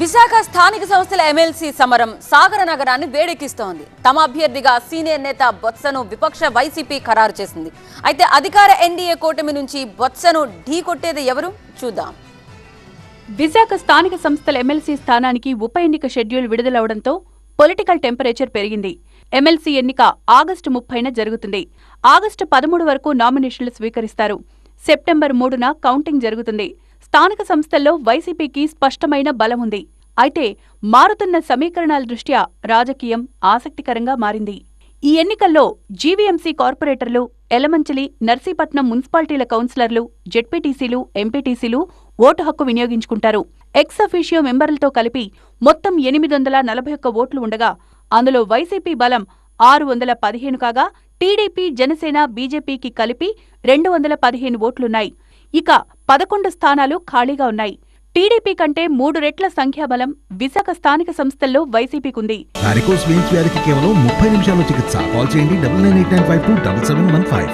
విశాఖ స్థానిక సంస్థల ఎమ్మెల్సీ సమరం సాగర నగరాన్ని వేడెక్కిస్తోంది. తమ అభ్యర్థిగా సీనియర్ నేత బొత్సను విపక్ష వైసీపీ ఖరారు చేసింది. అయితే అధికార ఎన్డీఏ కూటమి నుంచి బొత్సను ఢీ కొట్టేది ఎవరు? చూద్దాం. విశాఖ స్థానిక సంస్థల ఎమ్మెల్సీ స్థానానికి ఉప ఎన్నిక షెడ్యూల్ విడుదలవడంతో పొలిటికల్ టెంపరేచర్ పెరిగింది. ఎమ్మెల్సీ ఎన్నిక ఆగస్టు ముప్పైన జరుగుతుంది. ఆగస్టు పదమూడు వరకు నామినేషన్లు స్వీకరిస్తారు. సెప్టెంబర్ మూడున కౌంటింగ్ జరుగుతుంది. స్థానిక సంస్థల్లో వైసీపీకి స్పష్టమైన బలం ఉంది అయితే మారుతున్న సమీకరణాల దృష్ట్యా రాజకీయం ఆసక్తికరంగా మారింది. ఈ ఎన్నికల్లో జీవీఎంసీ కార్పొరేటర్లు ఎలమంచిలి నర్సీపట్నం మున్సిపాలిటీల కౌన్సిలర్లు జెడ్పీటీసీలు ఎంపీటీసీలు ఓటు హక్కు వినియోగించుకుంటారు. ఎక్స్ అఫీషియో మెంబర్లతో కలిపి మొత్తం ఎనిమిది వందల నలభై ఒక్క ఓట్లు ఉండగా అందులో వైసీపీ బలం ఆరు వందల పదిహేను కాగా టీడీపీ జనసేన బీజేపీకి కలిపి రెండు వందల పదిహేను ఓట్లున్నాయి. ఇక పదకొండు స్థానాలు ఖాళీగా ఉన్నాయి. టీడీపీ కంటే మూడు రెట్ల సంఖ్యాబలం విశాఖ స్థానిక సంస్థల్లో వైసీపీకుంది. వారికోస్ వెయిన్స్ వ్యాధికి కేవలం ముప్పై నిమిషాల్లో చికిత్స. కాల్ చేయండి double nine eight nine five two double seven one five.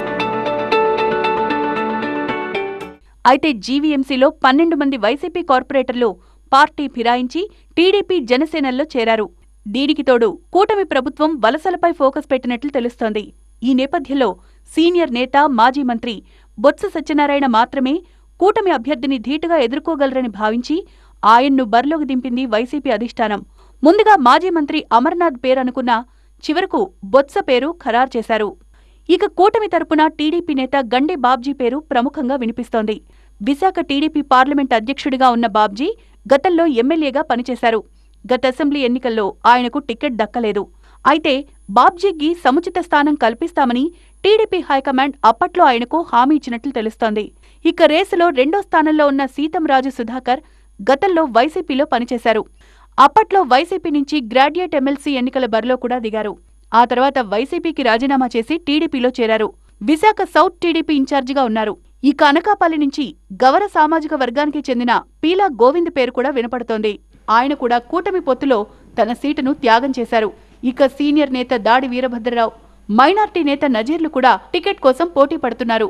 అయితే జీవీఎంసీలో పన్నెండు మంది వైసీపీ కార్పొరేటర్లు పార్టీ ఫిరాయించి టీడీపీ జనసేనల్లో చేరారు. దీనికి తోడు కూటమి ప్రభుత్వం వలసలపై ఫోకస్ పెట్టినట్లు తెలుస్తోంది. ఈ నేపథ్యంలో సీనియర్ నేత మాజీ మంత్రి బొత్స సత్యనారాయణ మాత్రమే కూటమి అభ్యర్థిని ధీటుగా ఎదుర్కోగలరని భావించి ఆయన్ను బరిలోకి దింపింది వైసీపీ అధిష్టానం. ముందుగా మాజీ మంత్రి అమర్నాథ్ పేరనుకున్న చివరకు బొత్స పేరు ఖరారు చేశారు. ఇక కూటమి తరపున టీడీపీ నేత గండి బాబ్జీ పేరు ప్రముఖంగా వినిపిస్తోంది. విశాఖ టీడీపీ పార్లమెంట్ అధ్యక్షుడిగా ఉన్న బాబ్జీ గతంలో ఎమ్మెల్యేగా పనిచేశారు. గత అసెంబ్లీ ఎన్నికల్లో ఆయనకు టికెట్ దక్కలేదు. అయితే బాబ్జీకి సముచిత స్థానం కల్పిస్తామని టీడీపీ హైకమాండ్ అప్పట్లో ఆయనకు హామీ ఇచ్చినట్లు తెలుస్తోంది. ఇక రేసులో రెండో స్థానంలో ఉన్న సీతంరాజు సుధాకర్ గతంలో వైసీపీలో పనిచేశారు. అప్పట్లో వైసీపీ నుంచి గ్రాడ్యుయేట్ ఎమ్మెల్సీ ఎన్నికల బరిలో కూడా దిగారు. ఆ తర్వాత వైసీపీకి రాజీనామా చేసి టీడీపీలో చేరారు. విశాఖ సౌత్ టీడీపీ ఇన్ఛార్జిగా ఉన్నారు. ఈ కనకాపల్లి నుంచి గవర సామాజిక వర్గానికి చెందిన పీలా గోవింద్ పేరు కూడా వినపడుతోంది. ఆయన కూడా కూటమి పొత్తులో తన సీటును త్యాగం చేశారు. ఇక సీనియర్ నేత దాడి వీరభద్రరావు మైనార్టీ నేత నజీర్లు కూడా టికెట్ కోసం పోటీ పడుతున్నారు.